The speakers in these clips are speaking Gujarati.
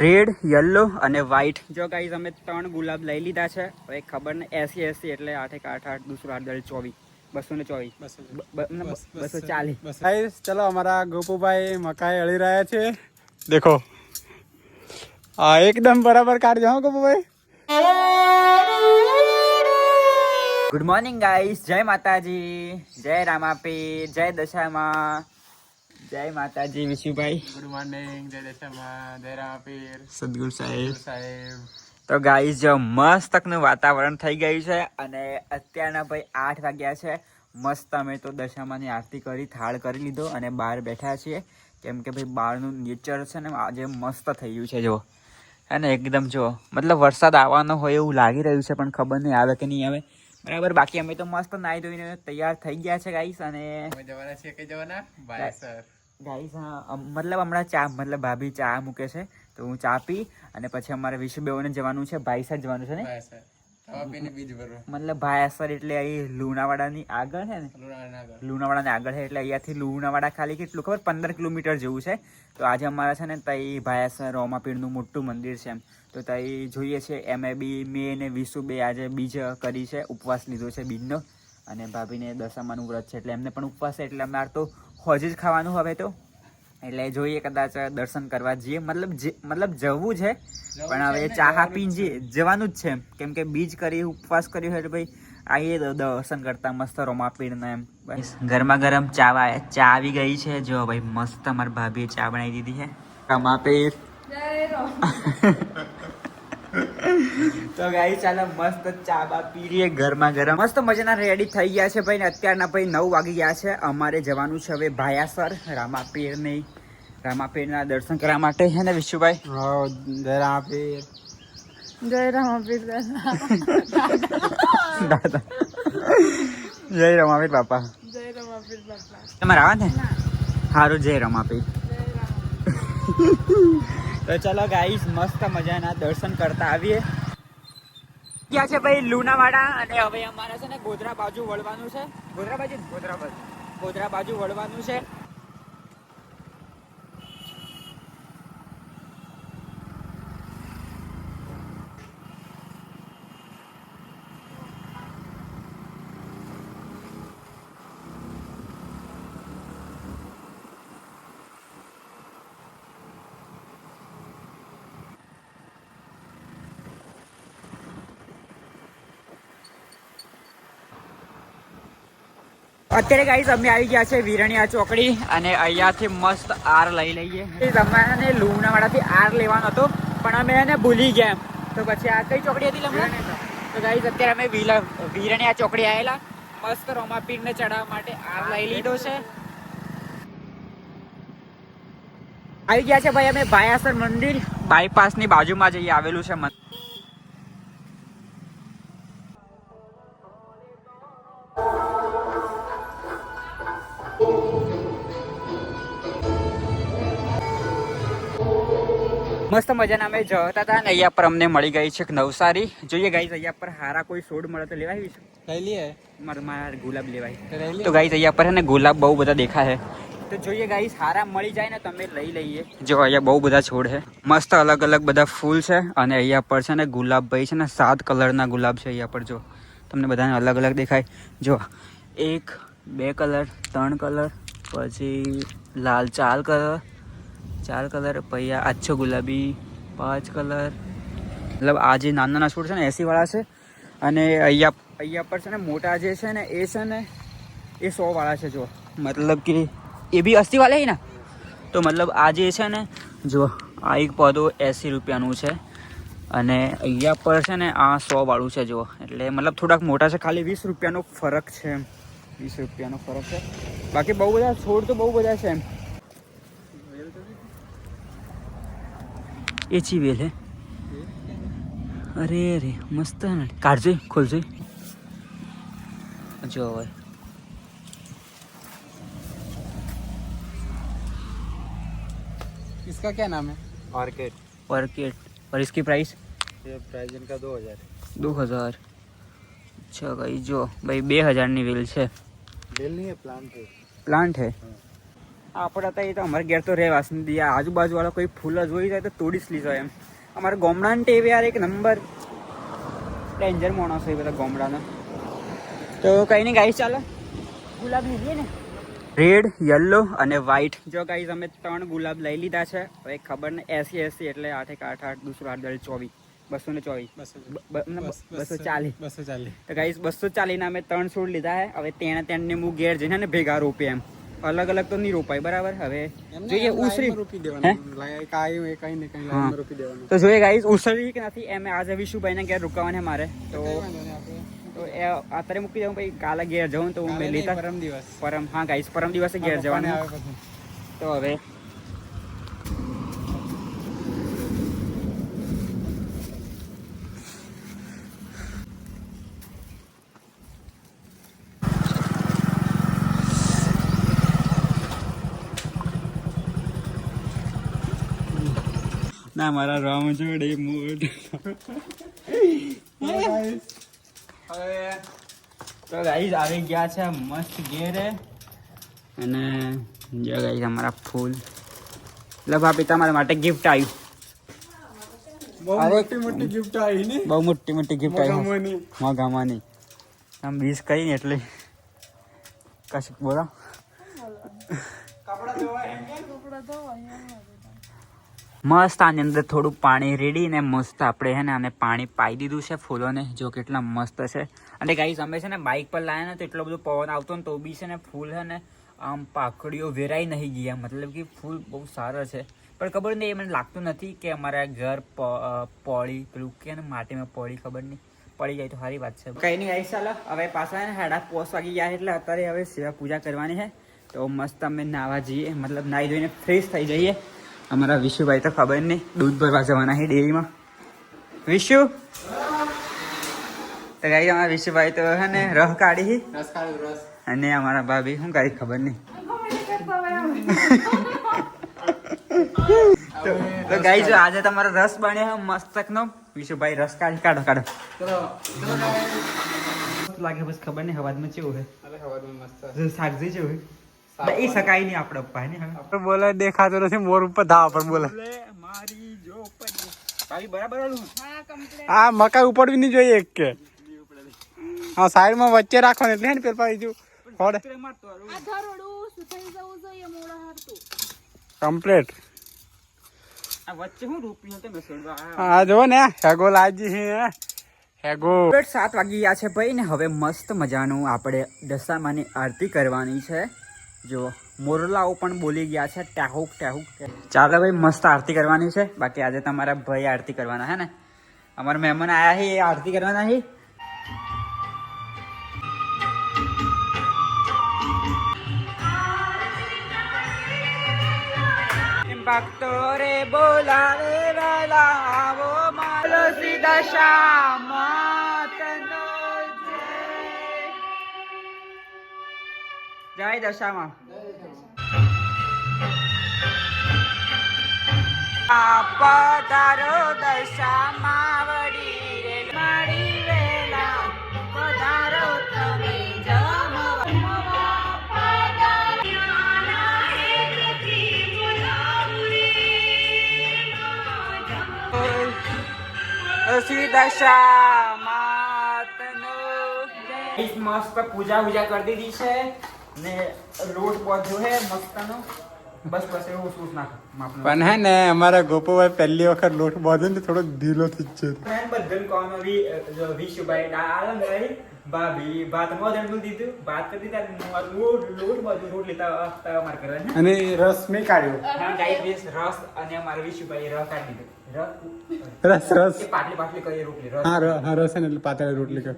રેડ યલો અને વ્હાઈટ જો ગાઈઝ અમે ત્રણ ગુલાબ લઈ લીધા છે. હવે ખબર ને એસી એસી એટલે આઠ એક આઠ આઠ દુસરો આઠ દળ ચોવીસ. બસો ને ચોવીસ બસો ચાલીસ. ગાઈઝ ચલો અમારા ગોપુભાઈ મકાઈ અળી રહ્યા છે. દેખો. હા એકદમ બરાબર કાઢજો હા ગોપુભાઈ. ગુડ મોર્નિંગ ગાઈસ જય માતાજી. જય રામાપી જય દશામાં. જય માતાજી વિશુભાઈ. ગુડ મોર્નિંગ જય દશામાં જય સદગુરુ સાહેબ. સાહેબ. તો ગાઈસ જો મસ્તકનું વાતાવરણ થઈ ગયું છે અને અત્યારના ભાઈ આઠ વાગ્યા છે. મસ્ત અમે તો દશામાની આરતી કરી થાળ કરી લીધો અને બહાર બેઠા છીએ. કેમ કે ભાઈ બહારનું નેચર છે ને આજે મસ્ત થઈ ગયું છે જો હે ને એકદમ જો મતલબ વરસાદ આવવાનો હોય એવું લાગી રહ્યું છે પણ ખબર નહીં આવે કે નહીં આવે. બરાબર બાકી અમે તો મસ્ત નાહી ધોઈને તૈયાર થઈ ગયા છે ગાઈસ અને જવાના જવાના? ગાઈસ હા મતલબ હમણાં ચા મતલબ ભાભી ચા મૂકે છે તો હું ચા પી અને પછી અમારે વિશ્વ વિશુબેઓને જવાનું છે ભાઈ સાથે જવાનું છે ને? મતલબ ભાયાસર એટલે અહીં લુણાવાડાની આગળ છે ને? લુણાવાડા લુણાવાડાની આગળ છે એટલે અહીંયાથી લુણાવાડા ખાલી કેટલું ખબર? પંદર કિલોમીટર જેવું છે. તો આજે અમારા છે ને તઈ ભાયાસર રોમાપીરનું મોટું મંદિર છે એમ. તો તઈ જોઈએ છે એમે બી મે ને વિસુ બે આજે બીજ કરી છે ઉપવાસ લીધો છે બીજનો. અને ભાભીને દશામાનું વ્રત છે એટલે એમને પણ ઉપવાસ છે એટલે અમારે તો હોજ જ ખાવાનું હવે તો. એટલે જોઈએ કદાચ દર્શન કરવા જઈએ. મતલબ જે મતલબ જવું છે પણ હવે ચાહા પી જઈએ જવાનું જ છે એમ. કેમ કે બીજ કરી ઉપવાસ કર્યો હોય એટલે ભાઈ આવીએ દર્શન કરતા મસ્ત રોમાપીરના એમ. બસ. ગરમા ગરમ ચા ચા આવી ગઈ છે. જો ભાઈ મસ્ત અમારી ભાભીએ ચા બનાવી દીધી છે. રોમાપીર તો ગાઈ ચાલો મસ્ત ચા બા પી લઈએ ગરમા ગરમ. મસ્ત મજાના રેડી થઈ ગયા છે ભાઈ ને અત્યારના ભાઈ નવ વાગી ગયા છે. અમારે જવાનું છે હવે ભાયાસર રામાપીરની રામાપીરના દર્શન કરવા માટે. છે ને વિશુભાઈ? જય રામાપીર. જય રામાપીર દાદા. જય રમાપીર બાપા. જય રમાપીર બાપા. તમારે આવા ને? સારું જય રમાપીર. તો ચલો ગાઈસ મસ્ત મજાના દર્શન કરતા આવીએ. ક્યાં છે ભાઈ લુણાવાડા અને હવે અમારે છે ને ગોધરા બાજુ વળવાનું છે ગોધરા બાજુ? ગોધરા બાજુ ગોધરા બાજુ વળવાનું છે અત્યારે ગાઈઝ અમે આવી ગયા છે વિરણિયા ચોકડી અને અહીંયાથી મસ્ત આર લઈ લઈએ. તમારે લુણાવાડાથી આર લેવાનો હતો પણ અમે એને ભૂલી ગયા. તો પછી આ કઈ ચોકડી હતી લમણા? તો ગાઈઝ અત્યારે અમે વિરણિયા ચોકડી આવેલા મસ્ત રોમાપીરને ચડાવવા માટે આર લઈ લીધો છે. આવી ગયા છે ભાઈ અમે ભાયાસર મંદિર. બાયપાસની બાજુમાં જઈએ આવેલું છે મંદિર. મજાના અમે જતા હતા ને અહીંયા પર અમને મળી ગઈ છે એક નવસારી. જોઈએ ગાઈઝ અહીંયા પર હારા કોઈ છોડ મળે તો લેવાય લઈ લઈએ? મારે મારા ગુલાબ લેવાય. તો ગાઈઝ અહીંયા પર હે ને ગુલાબ બહુ બધા દેખાય છે. તો જોઈએ ગાઈઝ હારા મળી જાય ને તમે લઈ લઈએ. જો અહીંયા બહુ બધા છોડ છે. મસ્ત અલગ અલગ બધા ફૂલ છે અને અહીંયા પર છે ને ગુલાબ ભાઈ છે ને સાત કલરના ગુલાબ છે અહીંયા પર જો. તમને બધાને અલગ અલગ દેખાય. જો એક બે કલર ત્રણ કલર પછી લાલ ચાર કલર ચાર કલર પછી આછો ગુલાબી પાંચ કલર. મતલબ આ જે નાના નાના છોડ છે ને, એસી વાળા છે. અને અહીંયા અહીંયા પર છે ને, મોટા જે છે ને, એ છે ને, એ સો વાળા છે જો મતલબ કે એ બી અસ્સી વાળા ને? તો મતલબ આ જે છે ને જો આ એક પદો એંસી રૂપિયાનું છે. અને અહીંયા પર છે ને, આ સો વાળું છે જો એટલે મતલબ થોડાક મોટા છે, ખાલી વીસ રૂપિયાનો ફરક છે એમ. વીસ રૂપિયાનો ફરક છે. બાકી બહુ બધા છોડ તો બહુ બધા છે એમ. एची वेल है। अरे अरे मस्त है ना। काट जो खोल जो जो भाई इसका क्या नाम है? ऑर्किड ऑर्किड और इसकी प्राइस ये प्राइस इनका दो हज़ार दो हज़ार। अच्छा भाई जो भाई बे हज़ार नहीं वेल से वेल नहीं है प्लांट है। प्लांट है? हाँ। આપણે હતા એ તો અમારે ઘેર તો રહેવાસ નથી. આજુબાજુવાળા આજુબાજુ વાળા કોઈ ફૂલ જ હોય જાય તો તોડી જ લીધો એમ. અમારે ગોમડાને ટેવે યાર એક નંબર ડેન્જર માણસ હોય બધા ગોમડાના. તો કઈ નહીં ગાઈસ ચાલો. ગુલાબ લીધીએ ને? રેડ યલો અને વ્હાઈટ જો ગાઈસ અમે ત્રણ ગુલાબ લઈ લીધા છે. હવે ખબર ને એસી એસી એટલે આઠ એક આઠ આઠ દૂસરો આઠ દળ ચોવીસ. બસો ને ચોવીસ. બસો ચાલીસ. બસો ચાલીસ. તો ગાઈસ બસો ચાલીસના અમે ત્રણ છોડ લીધા છે. હવે તેણે તેને હું ઘેર જઈને ભેગા રોપે એમ. અલગ અલગ તો નહીં રોપાય બરાબર? હવે જોઈએ ઉસરી રોપી દેવાનું. તો જોઈએ ગાઈસ ઉસરી કે નથી એમ આજે વિશુભાઈને ઘેર રોકાવાને મારે. તો એ અત્યારે મૂકી દઉં પછી કાલે ઘેર જવું તો હું લેતા પરમ દિવસ. પરમ હા ગાઈસ પરમ દિવસે ઘેર જવાનું. તો હવે ના મારા રામ જોડે મોટ હવે તો ગાઈસ આવી ગયા છે મસ્ત ઘેરે. અને જો ગાઈસ અમારા ફૂલ. એટલે ભાભી તમારા માટે ગિફ્ટ આવ્યું બહુ મોટી મોટી ગિફ્ટ આવી ને? બહુ મોટી મોટી ગિફ્ટ આવી મોગામોની. મોગામાં આમ બીસ કઈ ને એટલે. કશું બોલો. કપડાં કે? કપડા ધોવા મસ્ત આની અંદર થોડું પાણી રેડી ને મસ્ત આપણે છે ને આને પાણી પાઈ દીધું છે ફૂલોને જો કેટલા મસ્ત છે. અને ગાઈઝ અમે છે ને બાઇક પર લાયા ને તો એટલો બધો પવન આવતો ને તો બી છે ને ફૂલ છે ને આમ પાકડીઓ વેરાઈ નહીં ગયા. મતલબ કે ફૂલ બહુ સારા છે. પણ ખબર નહીં એ મને લાગતું નથી કે અમારા ઘર પ- અ, પેલું કે ને માટીમાં પડી ખબર નહીં. પડી જાય તો સારી વાત છે. કઈ નહીં આવી ચાલો હવે પાછા ને સાડા પોસ વાગી ગયા એટલે અત્યારે હવે સેવા પૂજા કરવાની છે. તો મસ્ત અમે નાવા જઈએ. મતલબ નાહી ધોઈને ફ્રેશ થઈ જઈએ. અમારા વિશુભાઈ તો ખબર નહીં દૂધ ભરવા જવાના છે ડેરીમાં. વિશુ? તો ગાઈ અમારા વિશુભાઈ તો હે ને રહ કાઢી. અને અમારા ભાભી શું કાઢી ખબર નહીં. તો ગાઈ જો આજે તમારો રસ બન્યો છે મસ્તકનો. વિશુભાઈ રસ કાઢી કાઢો કાઢો. લાગે બસ ખબર નહીં હવાજમાં કેવું છે? હવાનું મસ્ત. સાગજી જેવું છે? એ શકાય નહીં આપણે પપ્પા ને આપણે બોલે દેખાતો નથી મોર ઉપર ધાવા પર બોલે. મારી જો ભાભી બરાબર હા કમ્પ્લેટ આ મકાઈ ઉપડવી નહીં જોઈએ એક કે. હા સાઈડમાં વચ્ચે રાખવાનું એટલે ને પેલા બીજું હોડે આ ધરોડું સુથાઈ જવું જોઈએ મોડા હારતું કમ્પ્લીટ. આ વચ્ચે હું જો ને હેગો લાજી હે. હેગો. સાત વાગી ગયા છે ભાઈ ને હવે મસ્ત મજાનું આપણે દશામાની આરતી કરવાની છે. જો મોરલાઓ પણ બોલી ગયા છે, ટાહુક ટાહુક ચાલો ભાઈ, મસ્ત આરતી કરવાની છે. બાકી આજે તમારા ભાઈ આરતી કરવાના, હે ને? અમારા મહેમાન આયા છે એ આરતી કરવાના છે ભક્તો રે બોલાવે વેલા, આવો મારો સીધા શામાતનો જય દશામાં. પધારો દશામાં વડી રે, મારી વેલા. પધારો તમે મસ્ત પૂજા પૂજા કરી દીધી છે. ને લોટ પહોંચ્યો હે મસ્તનો. બસ બસ એવું સૂટ નાખ. પણ હે ને અમારા ગોપુભાઈ પહેલી વખત લોટ બાંધે ને થોડો ઢીલો થઈ છે ફ્રેન્ડ બધું કોમ વી જો વિશુભાઈ આલમ ભાઈ ભાભી ભાત મોદનનું દીધું. ભાત કરી દીધા લોટ લોટ બધું રોટ લેતા તમાર કરે ને. અને રસ મેં કાઢ્યો. હા ગાઈ બેસ રસ અને અમારા વિશુભાઈ રસ કાઢી દીધો. રસ રસ રસ. પાટલી પાટલી કરી રોટલી રસ. હા રસ છે ને એટલે પાતળી રોટલી કર.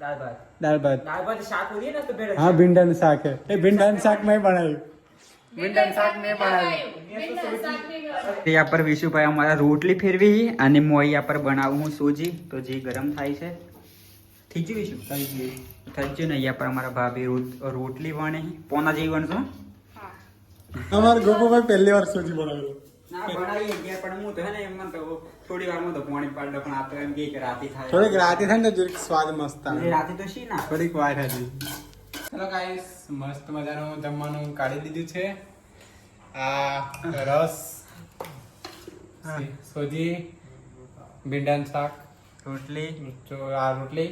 દાળ ભાત. દાળ ભાત. શાક હોતી ને તો ભેળ હા ભીંડાનું શાક હે એ ભીંડાનું શાક મેં બનાવ્યું. ત્યાં પર વિશુભાઈ અમારા રોટલી ફેરવી અને મોયા પર બનાવું હું સોજી. તો જે ગરમ થાય છે. થઈ ગયું વિશુ? થઈ ગયું. થઈ ગયું ને અહીંયા પર અમારા ભાભી રોટ- રોટલી વણે. પોના જેવી વણશો અમારા ગોપુભાઈ પહેલી વાર સોજી બનાવ્યું. થોડીક રાતે થાય ને જરીક સ્વાદ મસ્ત રાતે તો શી ના? થોડીક વાર હતી ચલો ગાઈસ મસ્ત મજાનું જમવાનું કાઢી દીધું છે. આ રસ સોજી ભીંડાનું શાક રોટલી. આ રોટલી.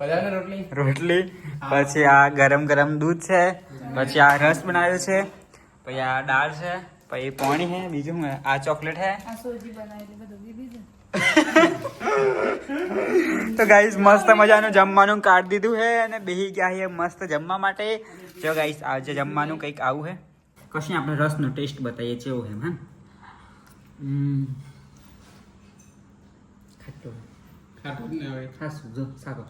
બધાને રોટલી? રોટલી. પછી આ ગરમ ગરમ દૂધ છે. પછી આ રસ બનાવ્યો છે. પછી આ દાળ છે. પછી પાણી હે બીજું હે આ ચોકલેટ છે આ સોજી બનાવેલી બધું બીજું તો ગાઈસ મસ્ત મજાનું જમવાનું કાઢ દીધું છે અને બેહી ગયા છે મસ્ત જમવા માટે જો ગાઈસ આજે જમવાનું કંઈક આવું છે કશું આપણે રસનો ટેસ્ટ બતાવીએ છીએ એવું હે હા ખાટું ખાટું ને હવે ખાસું જો સારો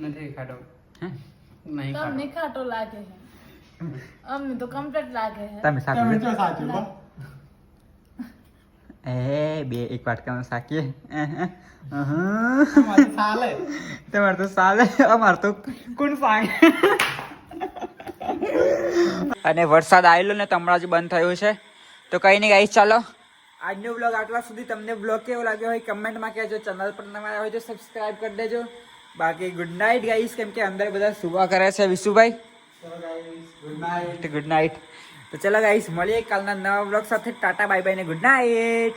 નથી ખાટો હે નહીં તમને ખાટો લાગે છે અમને તો કમ્પ્લીટ લાગે છે તમે સાચું તમે સાચું. એ બે એક વાટકામાં શાકીએ તમારે ચાલે તમારે તો સાલે અમારે તો કોણ સાંગ અને વરસાદ આવેલો ને હમણાં જ બંધ થયો છે તો કઈ નહીં ગાઈશ ચાલો આજનો બ્લોગ આટલા સુધી તમને બ્લોગ કેવો લાગ્યો હોય કમેન્ટમાં કહેજો ચેનલ પર નવા હોય તો સબસ્ક્રાઈબ કરી દેજો બાકી ગુડ નાઇટ ગાઈશ કેમ કે અંદર બધા સુવા કરે છે Vishubhai. Good night good night તો ચલો ગાઈસ મળીએ કાલના નવા બ્લોગ સાથે. ટાટા બાય બાય ને ગુડ નાઇટ.